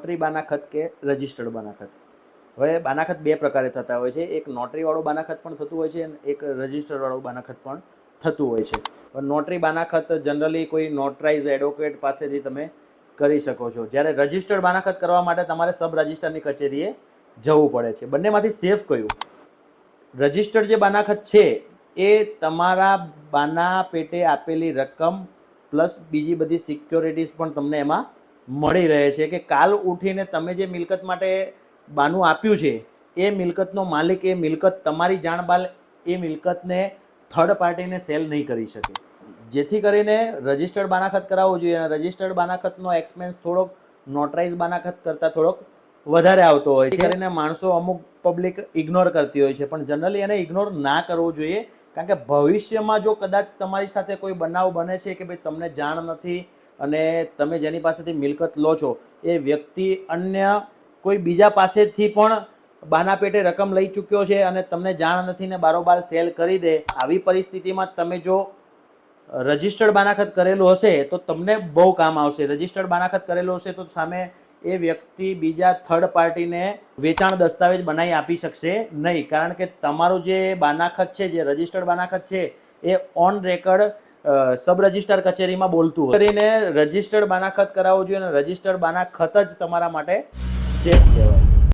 Notary બાનાખત કે registered બાનાખત? હવે બાનાખત બે પ્રકારે થતા હોય છે. એક નોટરીવાળું બાનાખત પણ થતું હોય છે અને એક રજિસ્ટરવાળું બાનાખત પણ થતું હોય છે. નોટરી બાનાખત જનરલી કોઈ નોટરાઇઝ એડવોકેટ પાસેથી તમે કરી શકો છો. જ્યારે રજિસ્ટર્ડ બાનાખત કરવા માટે તમારે સબ રજિસ્ટરની કચેરીએ જવું પડે છે. બંનેમાંથી સેફ કયું? રજિસ્ટર્ડ જે બાનાખત છે, એ તમારા બાના પેટે આપેલી રકમ પ્લસ બીજી બધી સિક્યોરિટીઝ પણ તમને એમાં મળી રહે છે કે કાલ ઉઠીને તમે જે મિલકત માટે બાનું આપ્યું છે, એ મિલકતનો માલિક, એ મિલકત તમારી જાણ બાલ એ મિલકતને થર્ડ પાર્ટીને સેલ નહીં કરી શકે. જેથી કરીને રજિસ્ટર્ડ બાનાખત કરાવવું જોઈએ અને રજિસ્ટર્ડ બાનાખતનો એક્સપેન્સ થોડોક નોટરાઇઝ બાનાખત કરતાં થોડોક વધારે આવતો હોય છે. કરીને માણસો અમુક પબ્લિક ઇગ્નોર કરતી હોય છે, પણ જનરલી એને ઇગ્નોર ના કરવું જોઈએ. કારણ કે ભવિષ્યમાં જો કદાચ તમારી સાથે કોઈ બનાવ બને છે કે ભાઈ તમને જાણ નથી અને તમે જેની પાસેથી મિલકત લો છો, એ વ્યક્તિ અન્ય કોઈ બીજા પાસેથી પણ બાના પેટે રકમ લઈ ચૂક્યો છે અને તમને જાણ નથી ને બારોબાર સેલ કરી દે, આવી પરિસ્થિતિમાં તમે જો રજિસ્ટર્ડ બાનાખત કરેલું હશે તો તમને બહુ કામ આવશે. રજિસ્ટર્ડ બાનાખત કરેલું હશે તો સામે એ વ્યક્તિ બીજા થર્ડ પાર્ટીને વેચાણ દસ્તાવેજ બનાવી આપી શકશે નહીં. કારણ કે તમારું જે બાનાખત છે, જે રજિસ્ટર્ડ બાનાખત છે, એ ઓન રેકર્ડ સબ રજિસ્ટર કચેરીમાં બોલતું હોય. કરીને રજિસ્ટર્ડ બાનાખત કરાવવું જોઈએ અને રજિસ્ટર્ડ બાનાખત જ તમારા માટે સેફ કહેવાય.